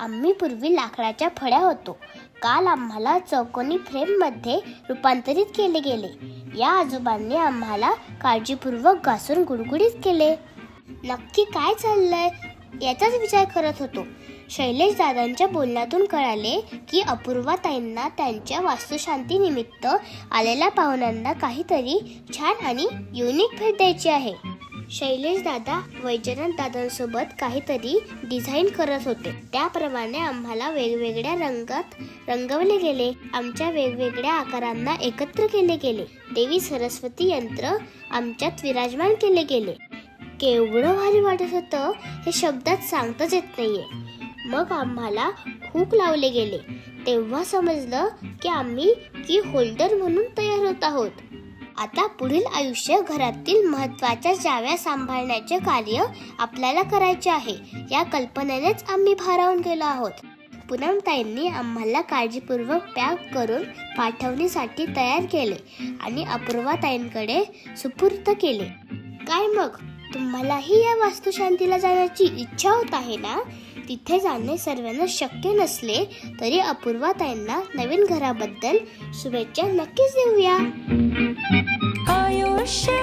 आम्ही पूर्वी लाकडाच्या फळ्या होतो. काल आम्हाला चौकोनी फ्रेममध्ये रूपांतरित केले गेले. या आजोबांनी आम्हाला काळजीपूर्वक घासून गुडगुडीत केले. नक्की काय चाललंय याचाच विचार करत होतो. शैलेश दादांच्या बोलण्यातून कळाले की अपूर्वा ताईंना त्यांच्या वास्तुशांतीनिमित्त आलेल्या पाहुण्यांना काहीतरी छान आणि युनिक भेट द्यायची आहे. शैलेश दादा वैजनाथ दादांसोबत काहीतरी डिझाईन करत होते. त्याप्रमाणे आम्हाला वेगवेगळ्या रंगात रंगवले गेले. आमच्या वेगवेगळ्या आकारांना एकत्र केले गेले. देवी सरस्वती यंत्र आमच्यात विराजमान केले गेले. केवढं भारी वाटत होतं हे शब्दात सांगताच येत नाहीये. मग आम्हाला खूप लावले गेले. तेव्हा समजलं की आम्ही की होल्डर म्हणून तयार होत आहोत. आता पुढील आयुष्य घरातील महत्त्वाच्या जाव्या सांभाळण्याचे कार्य आपल्याला करायचे आहे या कल्पनेनेच आम्ही भारावून गेलो आहोत. पूनमताईंनी आम्हाला काळजीपूर्वक पॅक करून पाठवणीसाठी तयार केले आणि अपूर्वाताईंकडे सुपूर्त केले. काय मग? तुम्हालाही या वास्तुशांतीला जाण्याची इच्छा होत आहे ना? तिथे जाणे सर्वांना शक्य नसले तरी अपूर्वा ताईंना नवीन घराबद्दल शुभेच्छा नक्कीच देऊया. आयुष्य